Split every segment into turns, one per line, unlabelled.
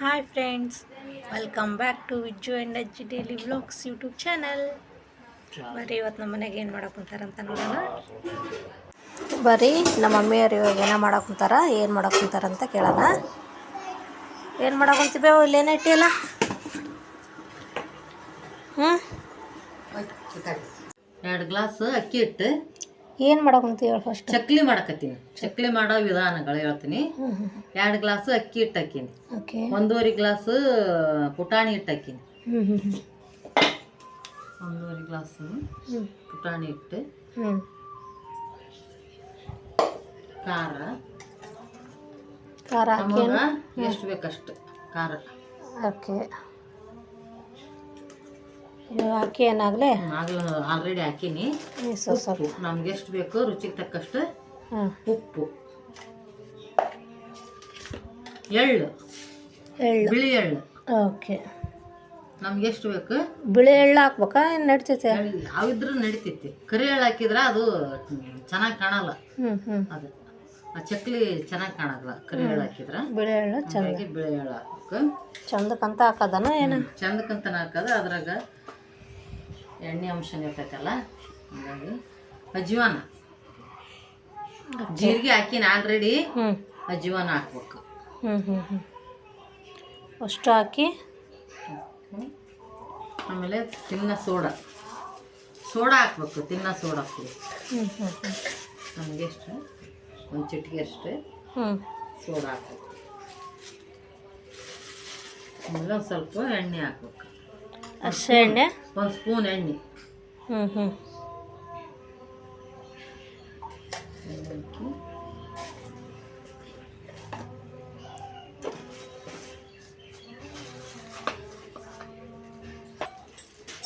Hi friends welcome back to Vijju and Ajji daily vlogs YouTube channel ಬರೀ ಇವತ್ತು ನಮ್ಮ ಮನೆಗೆ ಏನು ಮಾಡಕ್ಕೆ ಕುಂತಾರಂತ ನೋಡೋಣ. ಬರ್ರಿ, ನಮ್ಮ ಮಮ್ಮಿಯವ್ರು ಇವಾಗ ಏನೋ ಮಾಡಕ್ಕೆ ಕುಂತಾರ, ಏನು ಮಾಡಕ್ಕೆ ಕುಂತಾರಂತ ಕೇಳೋಣ. ಏನು ಮಾಡಕ್ಕೆ ಕುಂತೀವಿ ಇಲ್ಲೇನೇ ಇಟ್ಟಿಲ್ಲ ಹ್ಞೂ
ಎರಡು ಗ್ಲಾಸ್ ಅಕ್ಕಿ ಇಟ್ಟು
ಏನು ಮಾಡಕಂತ ಹೇಳಿ ಫಸ್ಟ್
ಚಕ್ಲಿ ಮಾಡಕತ್ತೀನಿ. ಚಕ್ಲಿ ಮಾಡೋ ವಿಧಾನಗಳು ಹೇಳ್ತೀನಿ. ಎರಡು ಗ್ಲಾಸ್ ಅಕ್ಕಿ ಹಿಟ್ಟು ಹಾಕೀನಿ
ಓಕೆ.
ಒಂದೂವರೆ ಗ್ಲಾಸ್ ಪುಟಾಣಿ ಹಿಟ್ಟು ಹಾಕೀನಿ
ಹ್ಞೂ ಹ್ಞೂ ಹ್ಞೂ
ಒಂದೂವರೆ ಗ್ಲಾಸ್ ಪುಟಾಣಿ ಹಿಟ್ಟು
ಹ್ಞೂ
ಖಾರ.
ಖಾರ ಹಾಕಿ
ಎಷ್ಟು ಬೇಕಷ್ಟು ಖಾರ.
ಓಕೆ. ಹಾಕಿ ಏನಾಗಲೇ?
ಆಗಲೇ ಆಲ್ರೆಡಿ ಹಾಕೀನಿ. ನಮ್ಗೆ ಎಷ್ಟು ಬೇಕು ರುಚಿಗೆ ತಕ್ಕಷ್ಟು ಉಪ್ಪು. ಎಳ್ಳು.
ಎಳ್ಳು.
ಬಿಳಿ ಎಳ್ಳು.
ಓಕೆ.
ನಮ್ಗೆ ಎಷ್ಟು ಬೇಕು?
ಬಿಳಿ ಎಳ್ಳು ಹಾಕ್ಬೇಕಾ? ಏನು ನಡೀತೈತೆ?
ಯಾವಿದ್ರು ನಡಿತೈತಿ. ಕರಿ ಎಳ್ಳು ಹಾಕಿದ್ರೆ ಅದು ಚೆನ್ನಾಗಿ ಕಾಣಲ್ಲ.
ಹ್ಞೂ ಹ್ಞೂ
ಅದು. ಆ ಚಕ್ಲಿ ಚೆನ್ನಾಗಿ ಕಾಣಲ್ಲ ಕರಿ ಎಳ್ಳು ಹಾಕಿದ್ರೆ.
ಬಿಳಿ ಎಳ್ಳು
ಚೆನ್ನಾಗಿ ಬಿಳಿ ಎಳ್ಳು ಹಾಕ್ಬೇಕು.
ಚಂದಕ್ಕಂತ ಹಾಕೋದನ ಏನು?
ಚಂದಕ್ಕಂತ ಹಾಕೋದು ಅದ್ರಾಗ ಎಣ್ಣೆ ಅಂಶ ಇರ್ತೈತಲ್ಲ? ಹಾಗಾಗಿ. ಅಜ್ವಾನ ಜೀರಿಗೆ ಹಾಕಿನ ಆಲ್ರೆಡಿ
ಹ್ಞೂ
ಅಜ್ವಾನ ಹಾಕ್ಬೇಕು.
ಹ್ಞೂ ಹ್ಞೂ ಹ್ಞೂ ಅಷ್ಟು ಹಾಕಿ.
ಆಮೇಲೆ ತಿನ್ನ ಸೋಡಾ. ಸೋಡಾ ಹಾಕ್ಬೇಕು ತಿನ್ನ ಸೋಡಾ ಹಾಕ್ಬೇಕು.
ಹ್ಞೂ ಹ್ಞೂ ಹ್ಞೂ
ನಮಗೆ ಎಷ್ಟು ಒಂದು ಚಿಟಿಕೆ ಅಷ್ಟೇ.
ಹ್ಞೂ
ಸೋಡಾ ಹಾಕ್ಬೇಕು. ಆಮೇಲೆ ಒಂದು ಸ್ವಲ್ಪ ಎಣ್ಣೆ ಹಾಕ್ಬೇಕು.
ಅಷ್ಟೇ ಎಣ್ಣೆ?
ಒಂದು ಸ್ಪೂನ್ ಎಣ್ಣೆ.
ಹ್ಞೂ ಹ್ಞೂ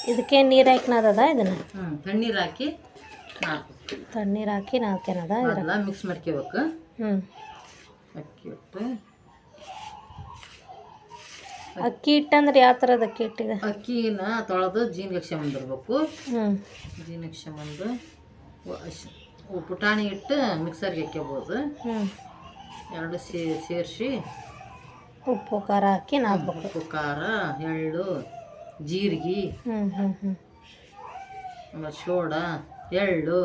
ಇದಕ್ಕೆ ನೀರು ಹಾಕಿನದ ಇದನ್ನ?
ಹ್ಞೂ ತಣ್ಣೀರು ಹಾಕಿ ಹಾಕ್ಬೇಕು
ತಣ್ಣೀರು ಹಾಕಿ
ನಾಲ್ಕೇನದ ಮಿಕ್ಸ್ ಮಾಡ್ಕೋಬೇಕು
ಹ್ಞೂ
ಅಕ್ಕಿ
ಅಕ್ಕಿ ಹಿಟ್ಟಂದ್ರೆ ಯಾವ ಥರದ ಅಕ್ಕಿ ಹಿಟ್ಟಿದೆ
ಅಕ್ಕಿನ ತೊಳೆದು ಜೀನಿಗೆ ಬಂದಿರ್ಬೇಕು ಜೀನಿಗೆ ಬಂದು ಪುಟಾಣಿ ಇಟ್ಟು ಮಿಕ್ಸರ್ಗೆ ಹಾಕ್ಕೋಬೋದು ಎರಡು ಸೇರಿಸಿ
ಉಪ್ಪು ಖಾರ ಹಾಕಿ ನಾವು
ಉಪ್ಪು ಖಾರ ಎಳ್ಳು ಜೀರಿಗೆ ಆಮೇಲೆ ಸೋಡಾ ಎಳ್ಳು.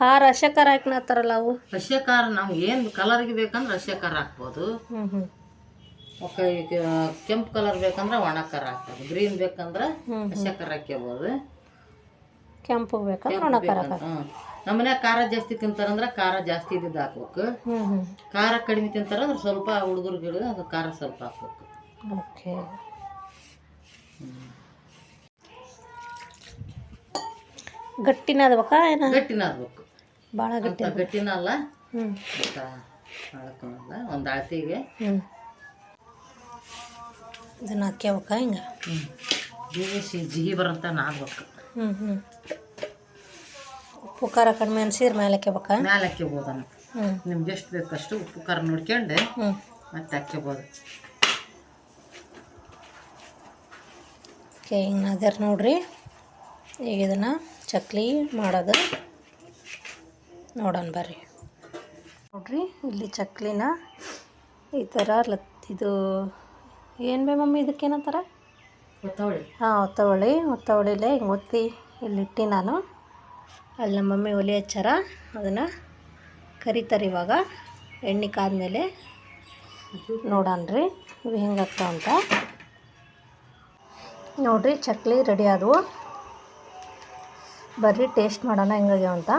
ಖಾರ ಹಸೆ ಖಾರ ಹಾಕಿ ನಾತಾರಲ್ಲ ಅವು?
ಹಸಿ ಖಾರ ನಾವು ಏನು ಕಲರ್ಗೆ ಬೇಕಂದ್ರೆ ಹಸಿ ಖಾರ ಹಾಕ್ಬೋದು.
ಹ್ಞೂ ಹ್ಞೂ
ಓಕೆ ಈಗ ಕೆಂಪು ಕಲರ್ ಬೇಕಂದ್ರೆ ಒಣ ಹಾಕ್ಬೋದು ಗ್ರೀನ್ ಬೇಕಂದ್ರೆ
ಹ್ಞೂ
ಹಸಿ ಖಾರ ಹಾಕ್ಕೋಬೋದು
ಕೆಂಪು ಬೇಕಂದ್ರೆ ಒಣ
ನಮ್ಮನೆ ಖಾರ ಜಾಸ್ತಿ ತಿಂತಾರಂದ್ರೆ ಖಾರ ಜಾಸ್ತಿ ಇದ್ದಿದ್ದು ಹಾಕ್ಬೇಕು. ಖಾರ ಕಡಿಮೆ ತಿಂತಾರಂದ್ರೆ ಸ್ವಲ್ಪ ಹುಡುಗರಿಗೆ ಅದು ಖಾರ ಸ್ವಲ್ಪ ಹಾಕ್ಬೇಕು.
ಓಕೆ. ಗಟ್ಟಿನ ಅದ್ಬೇಕಾ ಏನ?
ಗಟ್ಟಿನ
ಭಾಳ ಗಟ್ಟಿ
ಗಟ್ಟಿನ ಅಲ್ಲ?
ಹ್ಞೂ
ಒಂದು ಅಳತೆಗೆ.
ಇದನ್ನ ಹಾಕ್ಯಬೇಕಾ ಹಿಂಗೆ?
ಹ್ಞೂ ಜಿಗಿ ಬರಂತ ನಾದ್ಬೇಕು
ಹ್ಞೂ ಹ್ಞೂ ಉಪ್ಪು ಖಾರ ಕಡಿಮೆ ಅನ್ಸಿದ್ರೆ ಮೇಲೆ ಹಾಕ್ಯಬೇಕ
ಮ್ಯಾಲೆ ಹಾಕ್ಕೋಬೋದನ್ನ
ಹ್ಞೂ
ನಿಮ್ಗೆ ಎಷ್ಟು ಬೇಕಷ್ಟು ಉಪ್ಪು ಖಾರ ನೋಡ್ಕೊಂಡು
ಹ್ಞೂ
ಮತ್ತೆ ಹಾಕ್ಕೋಬೋದು
ಓಕೆ ಹಿಂಗೆ ನಾದ್ಯಾರ ನೋಡ್ರಿ. ಈಗ ಇದನ್ನು ಚಕ್ಲಿ ಮಾಡೋದು. ನೋಡೋಣ ಬರ್ರಿ. ನೋಡ್ರಿ ಇಲ್ಲಿ ಚಕ್ಲಿನ ಈ ಥರ ಲತ್ ಇದು ಏನು ಬೇ ಮಮ್ಮಿ ಇದಕ್ಕೇನಂತಾರ ಹಾಂ ಒತ್ತವಳಿ. ಒತ್ತವಳಿಲೇ ಹಿಂಗೆ ಒತ್ತಿ ಇಲ್ಲಿಟ್ಟು ನಾನು. ಅಲ್ಲಿ ನಮ್ಮ ಮಮ್ಮಿ ಒಲೆ ಹಚ್ಚಾರ. ಅದನ್ನು ಕರಿತಾರೆ ಇವಾಗ. ಎಣ್ಣೆ ಕಾದ್ಮೇಲೆ ರೀ ಇವು ಹೆಂಗೆ ಅಂತ. ನೋಡ್ರಿ ಚಕ್ಲಿ ರೆಡಿ ಆದವು. ಬರ್ರಿ ಟೇಸ್ಟ್ ಮಾಡೋಣ ಹೆಂಗಾಗ್ಯಾವ ಅಂತ.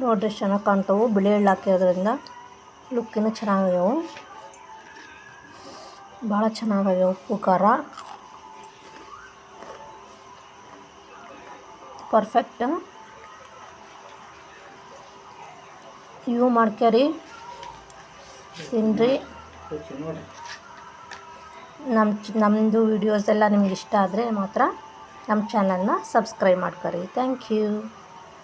ನೋಡ್ರಿ ಚೆನ್ನಾಗಿ ಕಾಣ್ತಾವು. ಬಿಳಿ ಎಳ್ಳು ಹಾಕಿರೋದ್ರಿಂದ ಲುಕ್ಕಿನೂ ಚೆನ್ನಾಗ್ಯಾವು ಭಾಳ ಚೆನ್ನಾಗಿದೆ ಉಪ್ಪು ಖಾರ ಪರ್ಫೆಕ್ಟ್ ಇವು ಮಾಡ್ಕ್ಯಾರಿ. ತಿನ್ನಿರಿ ನಮ್ಮ ನಮ್ಮದು ವಿಡಿಯೋಸ್ ಎಲ್ಲ ನಿಮ್ಗೆ ಇಷ್ಟ ಆದರೆ ಮಾತ್ರ ನಮ್ಮ ಚಾನಲ್ನ ಸಬ್ಸ್ಕ್ರೈಬ್ ಮಾಡ್ಕೊರಿ. Thank you